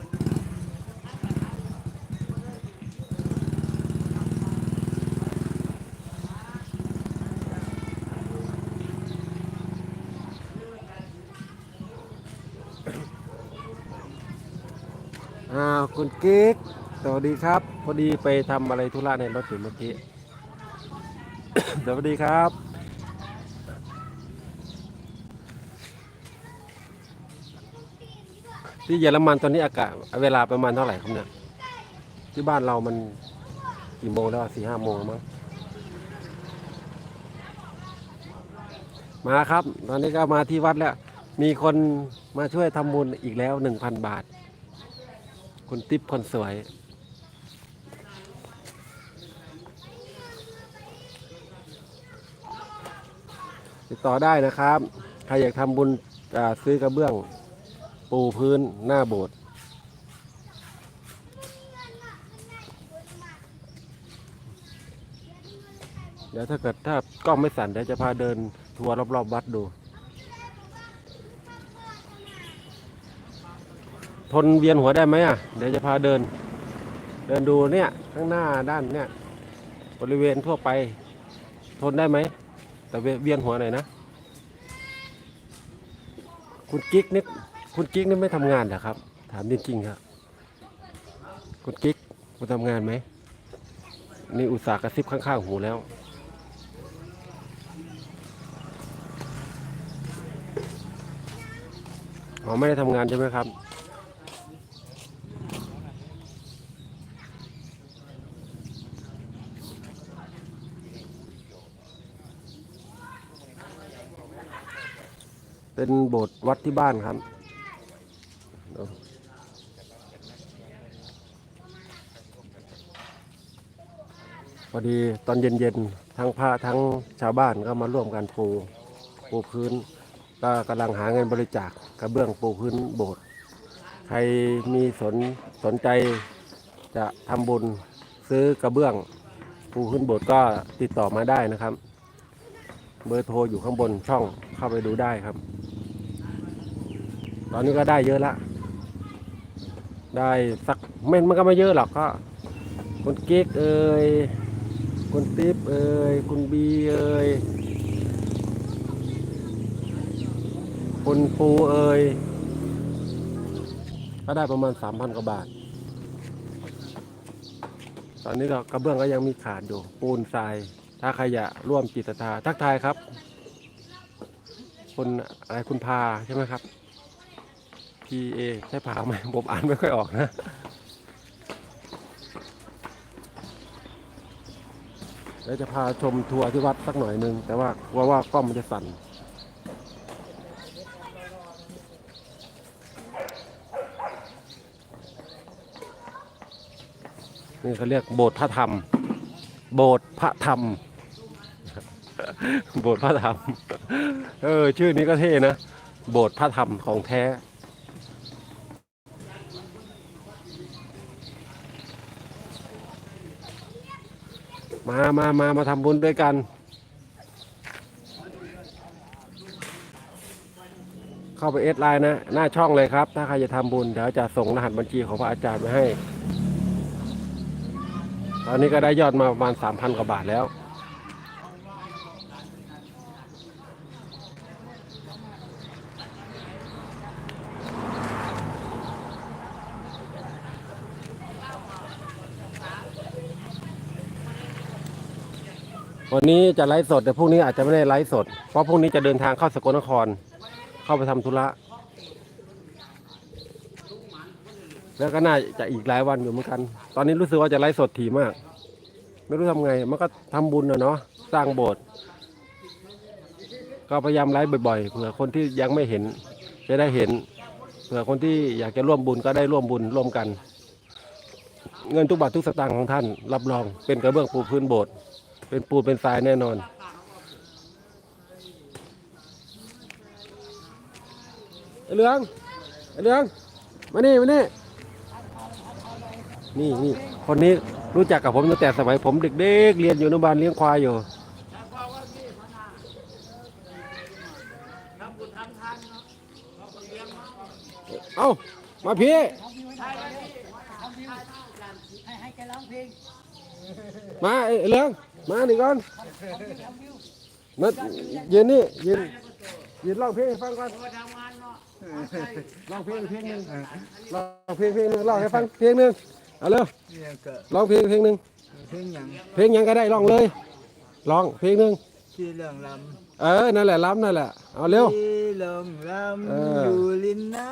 จะร่วมกันอ่าคุณกิ๊กสวัสดีครับ พอดีไปทำอะไรธุระในรถอยู่เมื่อกี้ สวัสดีครับ ที่เยอรมันตอนนี้อากาศเวลาประมาณเท่าไหร่ครับเนี่ยที่บ้านเรามันกี่โมงแล้วสี่ห้าโมงมั้งมาครับ ตอนนี้ก็มาที่วัดแล้ว มีคนมาช่วยทำบุญอีกแล้วหนึ่งพันบาท คุณติ๊บคนสวย ติดต่อได้นะครับ ใครอยากทำบุญซื้อกระเบื้อง ปูพื้นหน้าโบสถ์เดี๋ยวถ้าเกิดถ้ากล้องไม่สั่นเดี๋ยวจะพาเดินทัวร์รอบๆวัดดู ทนเวียนหัวได้ไหมอะ เดี๋ยวจะพาเดิน เดินดูเนี่ยข้างหน้าด้านเนี่ยบริเวณทั่วไป ทนได้ไหม แต่เวียนหัวหน่อยนะ คุณกิ๊กนี่ คุณกิ๊กนี่ไม่ทำงานเหรอครับ ถามจริงๆครับคุณกิ๊กคุณทำงานไหมนี่อุตส่าห์กระซิบข้างๆหูแล้วอ๋อไม่ได้ทำงานใช่ไหมครับ เป็นโบสถ์วัดที่บ้านครับเนอะพ อดีตอนเย็นๆทั้งพระทั้งชาวบ้านก็มาร่วมกันปูปูพื้น ก็กำลังหาเงินบริจาคกระเบื้องปูพื้นโบสถ์ใครมีสนสนใจจะทำบุญซื้อกระเบื้องปูพื้นโบสถ์ก็ติดต่อมาได้นะครับ เบอร์โทรอยู่ข้างบนช่องเข้าไปดูได้ครับ ตอนนี้ก็ได้เยอะละได้สักเม่นมันก็ไม่เยอะหรอกก็คุณกิ๊กเอ่ย คุณติ๊บเอ่ยคุณบีเอ่ยคุณปูเอ่ยก็ได้ประมาณสามพันกว่าบาท ตอนนี้ก็กระเบื้องก็ยังมีขาดอยู่ ปูนทราย ถ้าใครอยากร่วมจิตศรัทธาทักทายครับ คุณอะไรคุณพาใช่ไหมครับ P A ใช่ผาไหมผมอ่านไม่ค่อยออกนะ เดี๋ยวจะพาชมทัวร์ที่วัดสักหน่อยหนึ่งแต่ว่ากลัวว่ากล้องมันจะสั่นนี่เขาเรียกโบสถ์พระธรรม โบสถ์พระธรรม โบสถ์พระธรรม เออ ชื่อนี้ก็เท่นะ โบสถ์พระธรรมของแท้ มามามามาทำบุญด้วยกัน เข้าไปเอสไลน์นะ หน้าช่องเลยครับ ถ้าใครจะทำบุญ เดี๋ยวจะส่งรหัสบัญชีของพระอาจารย์ไปให้ ตอนนี้ก็ได้ยอดมาประมาณ 3,000 กว่าบาทแล้ว วันนี้จะไลฟ์สดแต่พรุ่งนี้อาจจะไม่ได้ไลฟ์สด เพราะพรุ่งนี้จะเดินทางเข้าสกลนคร เข้าไปทำธุระ แล้วก็น่าจะอีกหลายวันอยู่เหมือนกัน ตอนนี้รู้สึกว่าจะไลฟ์สดถี่มาก ไม่รู้ทำไง มันก็ทำบุญนะเนาะ สร้างโบสถ์ ก็พยายามไลฟ์บ่อยๆ เผื่อคนที่ยังไม่เห็นจะได้เห็น เผื่อคนที่อยากจะร่วมบุญก็ได้ร่วมบุญร่วมกัน เงินทุกบาททุกสตางค์ของท่าน รับรองเป็นกระเบื้องปูพื้นโบสถ์ เป็นปูนเป็นทรายแน่นอนไอ้เหลืองไอ้เหลืองมานี่มานี่นี่นี่คนนี้รู้จักกับผมตั้งแต่สมัยผมเด็กๆเรียนอยู่อนุบาลเลี้ยงควายอยู่เอ้ามาพี่ใช่แล้วพี่ทำวิวให้ให้แกร้อเพลงมาไอ้เหลือง มาดิก่อนมายืนนี่ยืนยืนร้องเพลงให้ฟังก่อนพอทำงานเนาะร้องเพลงเพลงหนึ่งร้องเพลงเพลงหนึ่งร้องให้ฟังเพลงหนึ่งเอาเร็วเนี่ยก็ร้องเพลงเพลงหนึ่งเพลงหยังเพลงหยังก็ได้ร้องเลยร้องเพลงหนึ่งที่เรื่องลเออนั่นแหละล้ำนั่นแหละเอาำเร็ว ที่เรื่องลเออำอยู่ริมน้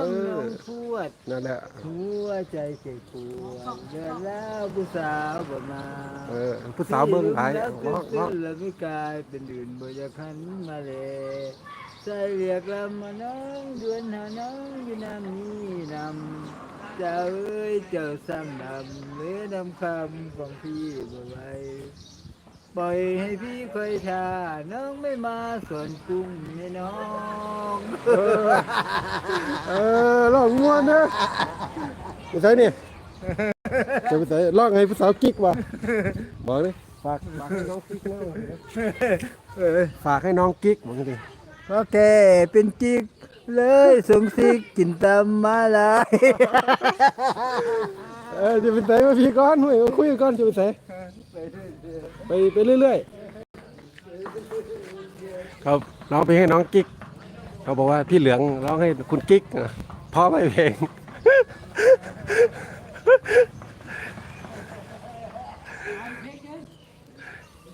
เออำน้องพวด นั่นแหละ หัวใจเจ็บปวดเดินแล้วผู้สาวบ่มาเออผู้สาวเบิ้งหลายแล้วร้องตื่ร้อง นแล้วไม่กลายเป็นอื่นบ่อยากหันมาเลยใจเรียกลำมาน้องเดือนหาน้องอยู่น้ำนี้นำเจ้าเอ้ยเจ้าซ้ำดำเหลือนำคำของพี่บ่ไหว ปล่อยให้พี่คอยท่าน้องไม่มาสวนกุ้งให้น้องเออเออร้องม่วนนะไปใส่นี่จะไปใส่ร้องให้ผู้สาวกิ๊กว่ะบอกเลยฝากฝากให้น้องกิ๊กนะเออฝากให้น้องกิ๊กบอกดิเพราะแกเป็นจิกเลยสงสิกกินตำมาลายเออจะไปใส่มาพี่ก้อนเว้ยมาคุยกันก่อนจะไปใส่ ไปไปเรื่อยๆครับร้องเพลงให้น้องกิ๊กเขาบอกว่าพี่เหลืองร้องให้คุณกิ๊กเพราะไม่เพลง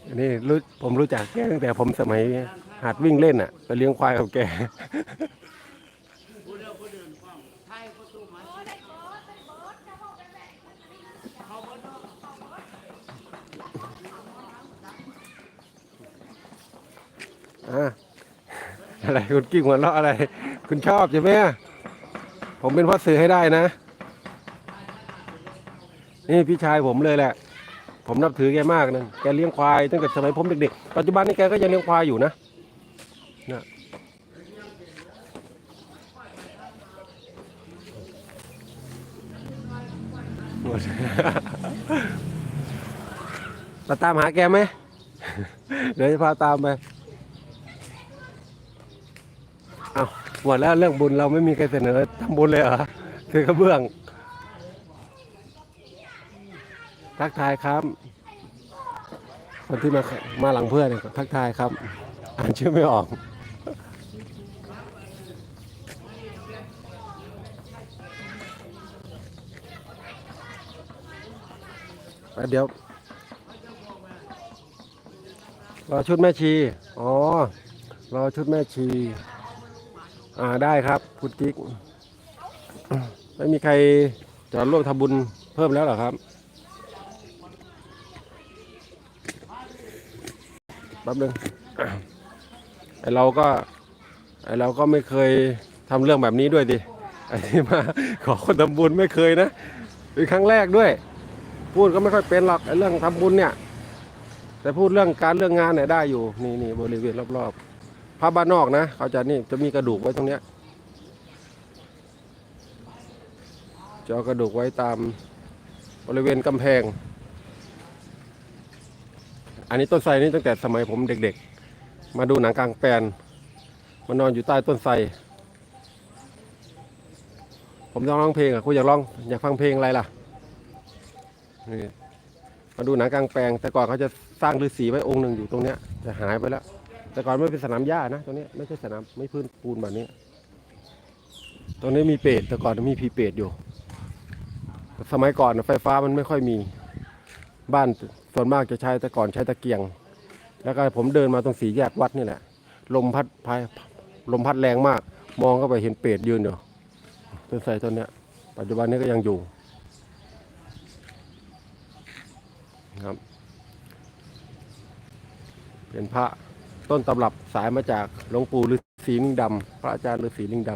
อันนี้รู้ผมรู้จักแกตั้งแต่ผมสมัยหัดวิ่งเล่นอะ ไปเลี้ยงควายกับแก ผู้เดียวผู้เดินกล้องไทยประตูมาเขาบ่เนาะ อะอะไรคุณกิ้งหัวเราะอะไร คุณชอบใช่ไหมผมเป็นพ่อสื่อให้ได้นะ นี่พี่ชายผมเลยแหละ ผมนับถือแกมากนะแกเลี้ยงควายตั้งแต่สมัยผมเด็กๆ ปัจจุบันนี้แกก็ยังเลี้ยงควายอยู่นะนะหมดมาตามหาแกไหม เดี๋ยวจะพาตามไป เอาหมดแล้วเรื่องบุญเราไม่มีใครเสนอทำบุญเลยเหรอคือกระเบื้องทักทายครับ คนที่มามาหลังเพื่อนเนี่ยทักทายครับ อ่านชื่อไม่ออกเดี๋ยวรอชุดแม่ชี อ๋อ รอชุดแม่ชี อ่าได้ครับคุณกิ๊กไม่มีใครจะร่วมทำบุญเพิ่มแล้วหรอครับแป๊บนึงไอเราก็ไอเราก็ไม่เคยทำเรื่องแบบนี้ด้วยดิไอที่มาขอคนทำบุญไม่เคยนะเป็นครั้งแรกด้วย พูดก็ไม่ค่อยเป็นหรอกไอเรื่องทำบุญเนี่ย แต่พูดเรื่องการเรื่องงานเนี่ยได้อยู่นี่นี่บริเวณรอบๆ ผ้าบ้านนอกนะเขาจะนี่จะมีกระดูกไว้ตรงเนี้ยจะเอากระดูกไว้ตามบริเวณกำแพง อันนี้ต้นไทรนี่ตั้งแต่สมัยผมเด็กๆ มาดูหนังกลางแปลนมานอนอยู่ใต้ต้นไทรผมจะร้องเพลงอะคุณอยากร้องอยากฟังเพลงอะไรล่ะนี่มาดูหนังกลางแปลง แต่ก่อนเขาจะสร้างฤาษีไว้องค์หนึ่งอยู่ตรงเนี้ยจะหายไปแล้ว แต่ก่อนไม่เป็นสนามหญ้านะตรงนี้ไม่ใช่สนามไม่พื้นปูนแบบนี้ ตรงนี้มีเปรตแต่ก่อนมีผีเปรตอยู่สมัยก่อนไฟฟ้ามันไม่ค่อยมีบ้านส่วนมากจะใช้แต่ก่อนใช้ตะเกียง แล้วก็ผมเดินมาตรงสีแยกวัดนี่แหละลมพัดพายลมพัดแรงมาก มองเข้าไปเห็นเปรตยืนอยู่ต้นไทรต้นนี้ปัจจุบันนี้ก็ยังอยู่ครับ เป็นพระ ต้นตำรับสายมาจากหลวงปู่ฤาษีลิงดำพระอาจารย์ฤาษีลิงด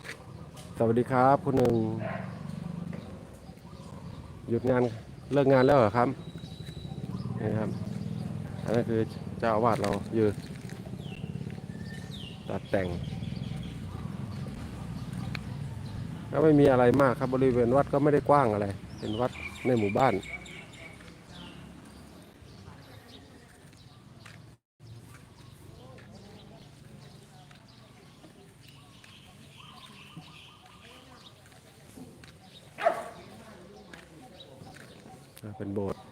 ำสวัสดีครับคุณหนึ่งหยุดงานเลิกงานแล้วเหรอครับนี่ครับอันนั้นคือเจ้าอาวาสเราอยู่ตัดแต่งก็ไม่มีอะไรมากครับบริเวณวัดก็ไม่ได้กว้างอะไร เป็นวัดในหมู่บ้าน เป็นโบสถ์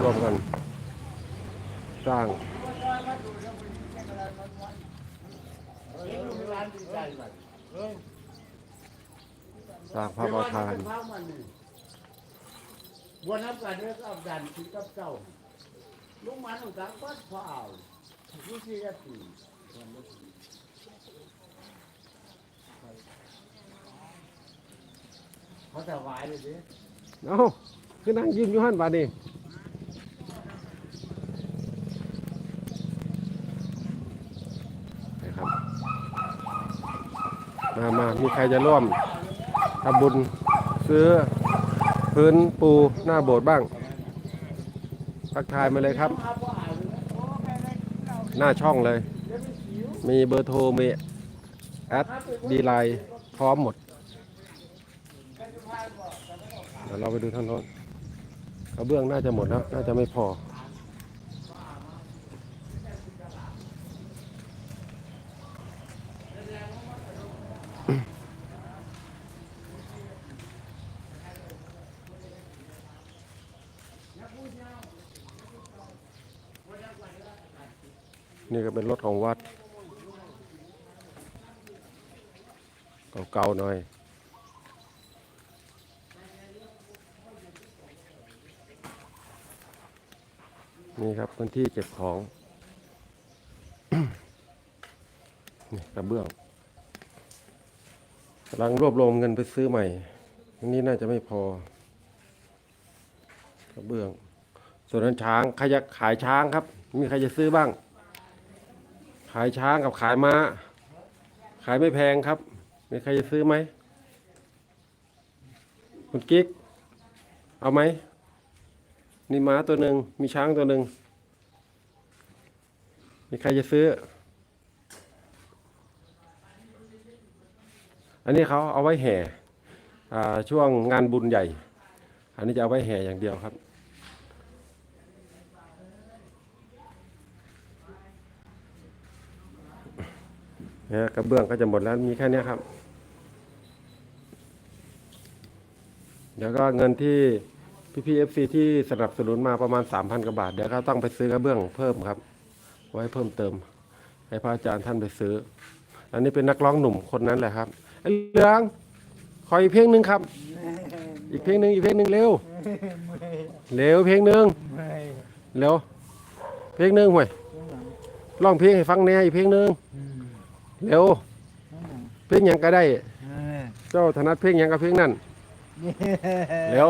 ร่วมกันสร้าง สร้างพระประธานวันนั้นกันเรื่องอับดันที่กับเจ้าลุงมันขอุตังก็พอเอาที่ที่จะตีเขาถวายเลยดิเอ้าคือนั่งยิ้มอยู่หันบาดนี้นะครับ มามามีใครจะร่วม ทำบุญซื้อพื้นปูหน้าโบสถ์บ้าง ทักทายมาเลยครับ หน้าช่องเลย มีเบอร์โทร มีแอดดีไลน์พร้อมหมด เดี๋ยวเราไปดูทานโน้นกระเบื้องน่าจะหมดแล้ว น่าจะไม่พอ นี่ก็เป็นรถของวัด เก่าๆหน่อย นี่ครับพื้นที่เก็บของนี่กระเบื้องกำลังรวบรวมเงินไปซื้อใหม่อันนี้น่าจะไม่พอกระเบื้อง ส่วนนั้นช้างใครจะขายช้างครับ มีใครจะซื้อบ้าง ขายช้างกับขายม้า ขายไม่แพงครับมีใครจะซื้อไหมคุณกิ๊ก เอาไหมนี่ม้าตัวหนึ่งมีช้างตัวหนึ่งมีใครจะซื้อ อันนี้เขาเอาไว้แห่ช่วงงานบุญใหญ่ อันนี้จะเอาไว้แห่อย่างเดียวครับ นี่ยกระเบื้องก็จะหมดแล้วมีแค่เนี้ยครับ เดี๋ยวก็เงินที่พี่พีเอฟซีที่สนับสนุนมาประมาณสามพันกว่าบาท เดี๋ยวก็ต้องไปซื้อกระเบื้องเพิ่มครับ ไว้เพิ่มเติม ให้พระอาจารย์ท่านไปซื้อ อันนี้เป็นนักร้องหนุ่มคนนั้นแหละครับไอ้เหลืองขออีกเพลงหนึ่งครับ อีกเพลงหนึ่งอีกเพลงหนึ่งเร็ว เร็วเพลงหนึ่งไม่เร็วเพลงหนึ่งห่วยร้องเพลงให้ฟังแหน่อีกเพลงหนึ่ง เร็วเพลงหยังก็ได้ เจ้าถนัดเพลงหยังกับเพลงนั้นเร็ว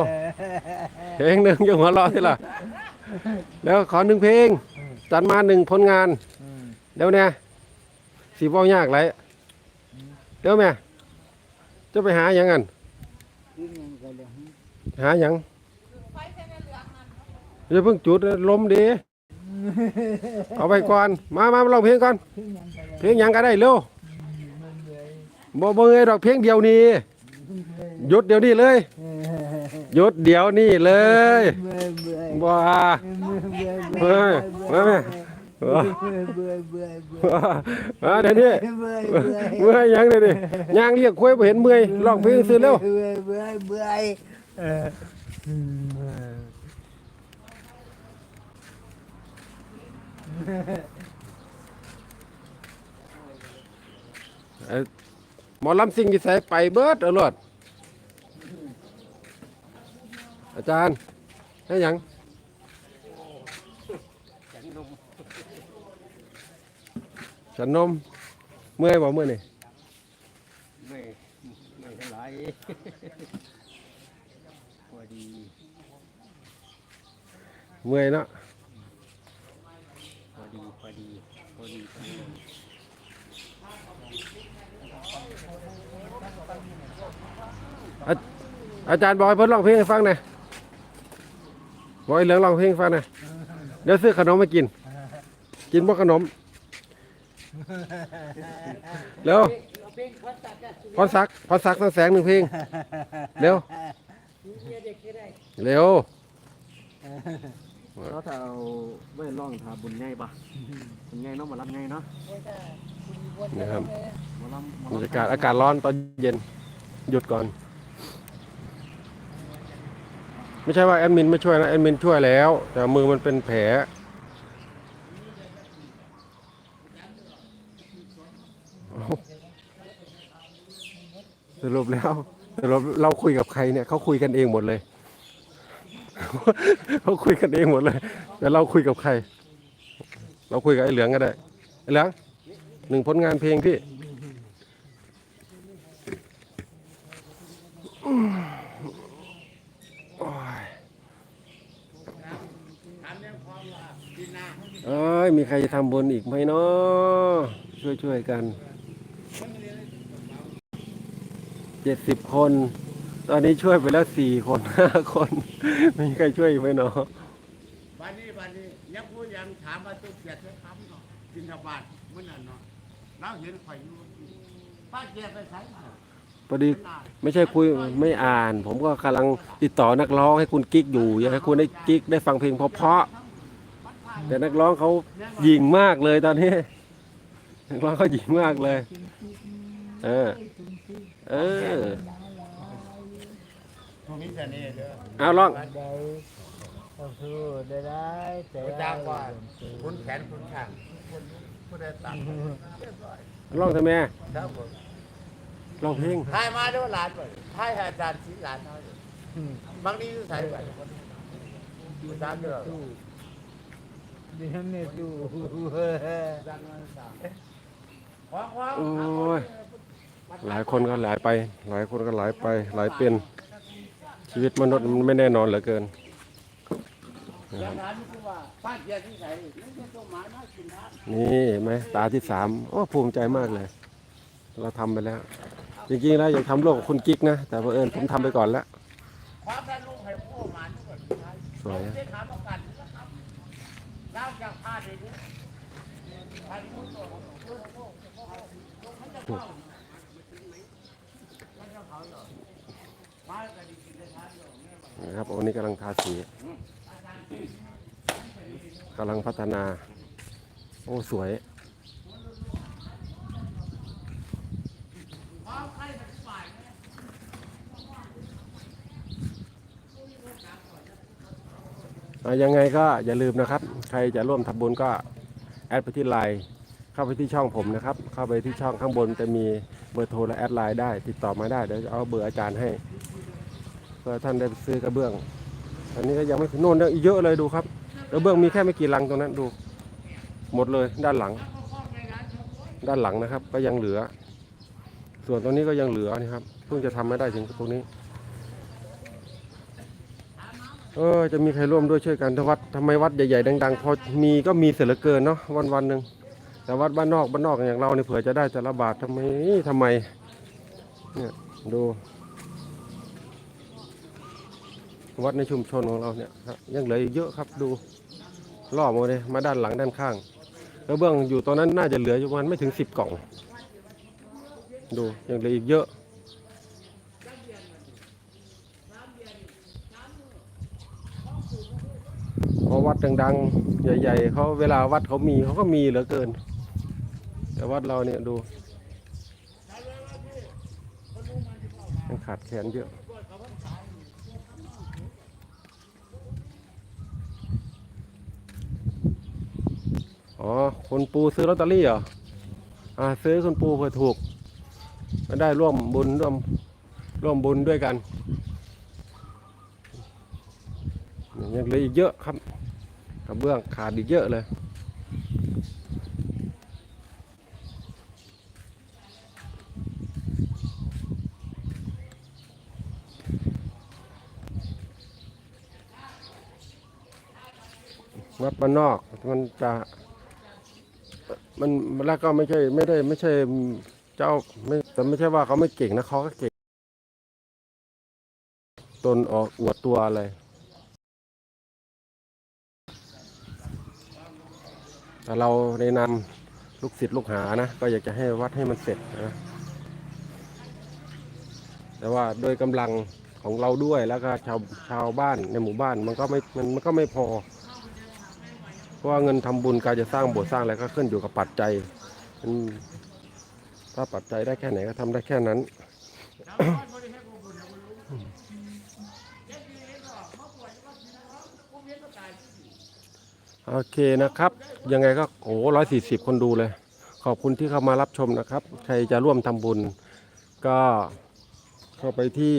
เพลงหนึ่งอย่าหัวเราะสิล่ะแล้วขอหนึ่งเพลง จัดมาหนึ่งผลงานเดี๋ยวเนี่ยสีเว้ายากไรเดี๋ยวแม่จะไปหาหยังกันหาหยังอย่าเพิ่งจุดล้มดีเอาไปก่อน มามามาลองเพลงก่อน เพลงหยังก็ได้เร็วบ่บ่เงยดอกเพลงเดียวนี้หยุดเดี๋ยวนี้เลยหยุดเดี๋ยวนี้เลยเบื่อเบื่อบ่าเบื่อเบื่อเฮ้ยมาแม่เบื่อเบื่อเบื่อเบื่อเดี๋ยวนี้เบื่อเบื่อเมื่อยยังเดี๋ยวนี้ย่างเรียกคุยบ่เห็นเมื่อยร้องเพลงซื้อเร็วเบื่อ เอ่อหมอลำสิ่งที่ใส่ไปเบิดเอารวดอาจารย์ให้หยังฉันนมเมื่อยบ่เมื่อยนี่ไม่ไม่เท่าไหร พอดีเมื่อยเนาะพอดีพอดีพอดีพอดี อาอาจารย์บอกให้เพิ่นร้องเพลงให้ฟังหน่อยบอกให้เหลืองร้องเพลงให้ฟังหน่อยเดี๋ยวซื้อขนมมากิน กินบ่ขนมเร็วพรศักดิ์พรศักดิ์สังแสงหนึ่งเพลงเร็วเร็วเขาถ้าเอาไม่ร่องทาบุญไงปะบุญไงเนาะหมารับง่ายเนาะ นะครับหมาลำหมบรอลำรยากาศอากาศร้อนตอนเย็นหยุดก่อน ไม่ใช่ว่าแอดมินไม่ช่วยนะแอดมินช่วยแล้ว แต่มือมันเป็นแผลเอ้าสรุปแล้วสรุปเราคุยกับใครเนี่ยเขาคุยกันเองหมดเลยเขาคุยกันเองหมดเลยแต่เราคุยกับใคร เราคุยกับไอ้เหลืองก็ได้ไอ้เหลือง หนึ่งผลงานเพลงพี่เอ้ยมีใครจะทำบุญอีกไหมเนาะช่วยช่วยๆกันเจ็ดสิบคน ตอนนี้ช่วยไปแล้วสี่คนห้าคน มีใครช่วยอีกไหมเนาะวันนี้วันนี้ยังพูดยังถามว่าตุ๊กเกียรติคำเนาะกินทบาทเมื่อนั้นเนาะ เราเห็นข่อยอยู่ป้าเกียรติไปใช้มาพอดีไม่ใช่คุยไม่อ่าน ผมก็กำลังติดต่อนักร้องให้คุณกิ๊กอยู่ อยากให้คุณได้กิ๊กได้ฟังเพลงเพราะๆแต่นักร้องเขาหยิงมากเลยตอนนี้นักร้องเขาหยิงมากเลย เออ เออพวกนี้จะนี่เด้อเอาร้องได้ก็สู้ได้ได้แต่รู้จักว่าคุณแขนคุณข้างคุณ ผู้ได้ตัดเรียบร้อยร้องทำไมครับผมร้องเพลงทายมาด้วยหลานไปทายอาจารย์สีหลานเขาอยู่บางทีอยู่ใส่ไปอยู่สามเดือนสู้ดิฉันไม่สู้ความความโอ้ยหลายคนก็หลายไป หลายคนก็หลายไป หลายเป็นชีวิตมนุษย์มันไม่แน่นอนเหลือเกินอย่าง นี่ไหมตาที่สามโอ้ภูมิใจมากเลย เราทำไปแล้ว จริงๆแล้วอยากทำร่วมกับคุณกิ๊กนะ แต่เพราะเอิญผมทำไปก่อนแล้วสวยนะครับอันนี้กำลังทาสี กำลังพัฒนา โอ้สวย ยังไงก็อย่าลืมนะครับ ใครจะร่วมทำบุญก็แอดไปที่ไลน์เข้าไปที่ช่องผมนะครับ เข้าไปที่ช่องข้างบนจะมีเบอร์โทรและแอดไลน์ได้ ติดต่อมาได้เดี๋ยวเอาเบอร์อาจารย์ให้ เพื่อท่านได้ซื้อกระเบื้อง อันนี้ก็ยังไม่ถึงโน่นอีกเยอะเลยดูครับกระเบื้องมีแค่ไม่กี่ลังตรงนั้นดู หมดเลยด้านหลัง ด้านหลังนะครับ ก็ยังเหลือ ส่วนตรงนี้ก็ยังเหลือนี่ครับเพิ่งจะทำไม่ได้ถึงตรงนี้ เออจะมีใครร่วมด้วยช่วยกันถ้าวัดทำไมวัดใหญ่ๆดังๆพอมีก็มีเสียเหลือเกินเนาะวันวันๆหนึ่งแต่วัดบ้านนอกบ้านนอกอย่างเราเนี่ยเผื่อจะได้แต่ละบาททำไมทำไมเนี่ยดู วัดในชุมชนของเราเนี่ยครับยังเหลืออีกเยอะครับดูรอบมาเลยมาด้านหลังด้านข้างกระเบื้องอยู่ตรงนั้นน่าจะเหลืออยู่ประมาณไม่ถึงสิบกล่อง ดูยังเหลืออีกเยอะเพราะวัดดังๆ ใหญ่ๆเขาเวลาวัดเขามีเขาก็มีเหลือเกิน แต่วัดเราเนี่ยดูยังขาดแคลนเยอะ อ๋อคนปูซื้อลอตเตอรี่เหรออ่าซื้อคนปูเผื่อถูกมาได้ร่วมบุญร่วมร่วมบุญด้วยกันยังเหลืออีกเยอะครับกระเบื้องขาดอีกเยอะเลยวัดบ้านนอกมันจะ มันแล้วก็ไม่ใช่ไม่ได้ไม่ใช่เจ้าไม่แต่ไม่ใช่ว่าเขาไม่เก่งนะเขาก็เก่ง ตนออกอวดตัวอะไรแต่เราในนามลูกศิษย์ลูกหานะ ก็อยากจะให้วัดให้มันเสร็จนะ แต่ว่าโดยกำลังของเราด้วยแล้วก็ชาวชาวบ้านในหมู่บ้านมันก็ไม่มันมันก็ไม่พอ ราะว่าเงินทำบุญการจะสร้างโบสถ์สร้างอะไรก็ขึ้นอยู่กับปัจจัยถ้าปัจจัยได้แค่ไหนก็ทำได้แค่นั้นโอเคนะครับ ยังไงก็โอ้ร้อยสี่สิบคนดูเลย ขอบคุณที่เข้ามารับชมนะครับ ใครจะร่วมทำบุญ ก็เข้าไปที่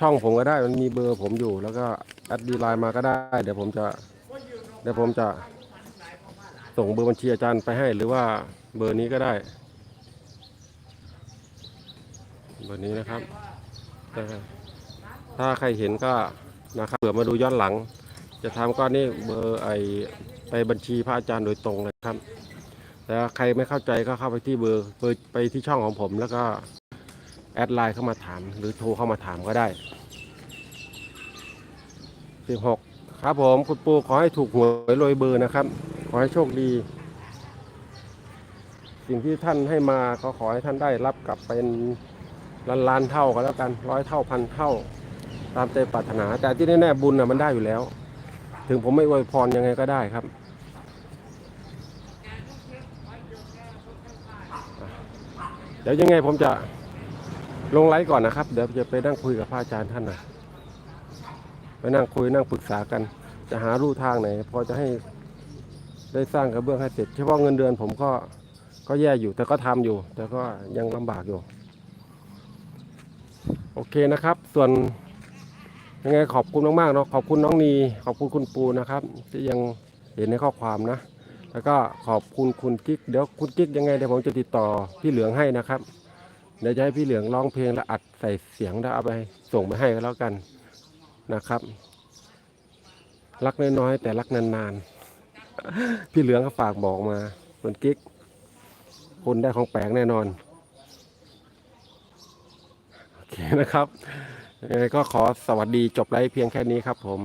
ช่องผมก็ได้มันมีเบอร์ผมอยู่ แล้วก็แอดดีไลน์มาก็ได้ เดี๋ยวผมจะ เดี๋ยวผมจะส่งเบอร์บัญชีอาจารย์ไปให้ หรือว่าเบอร์นี้ก็ได้ เบอร์นี้นะครับ ถ้าใครเห็นก็นะครับเผื่อมาดูย้อนหลัง จะทำก็นี่เบอร์ไอไปบัญชีพระอาจารย์โดยตรงเลยครับ แต่ใครไม่เข้าใจก็เข้าไปที่เบอร์เบอร์ไปที่ช่องของผมแล้วก็แอดไลน์เข้ามาถาม หรือโทรเข้ามาถามก็ได้16 ครับผมคุณปูขอให้ถูกหวยโรยเบอร์นะครับ ขอให้โชคดี สิ่งที่ท่านให้มาก็ขอให้ท่านได้รับกลับเป็นล้านล้านเท่าก็แล้วกันร้อยเท่าพันเท่า ตามใจปรารถนา แต่ที่แน่ๆบุญนะมันได้อยู่แล้ว ถึงผมไม่อวยพรยังไงก็ได้ครับเดี๋ยวยังไงผมจะลงไลฟ์ก่อนนะครับ เดี๋ยวจะไปนั่งคุยกับพระอาจารย์ท่านหน่อย ไปนั่งคุยนั่งปรึกษากัน จะหาลู่ทางไหนพอจะให้ได้สร้างกระเบื้องให้เสร็จเฉพาะเงินเดือนผมก็ก็แย่อยู่ แต่ก็ทำอยู่ แต่ก็ยังลำบากอยู่ โอเคนะครับ ส่วนยังไงขอบคุณมากๆเนาะขอบคุณน้องนีขอบคุณคุณปูนะครับ ที่ยังเห็นในข้อความนะ แล้วก็ขอบคุณคุณกิ๊กเดี๋ยวคุณกิ๊กยังไงเดี๋ยวผมจะติดต่อพี่เหลืองให้นะครับเดี๋ยวจะให้พี่เหลืองร้องเพลงแล้วอัดใส่เสียงแล้วเอาไปส่งไปให้ก็แล้วกัน นะครับ รักน้อยๆแต่รักนานๆ พี่เหลืองก็ฝากบอกมาเหมือนกิ๊กคนได้ของแปลกแน่นอน โอเคนะครับยังไงก็ขอสวัสดีจบไลฟ์เพียงแค่นี้ครับผม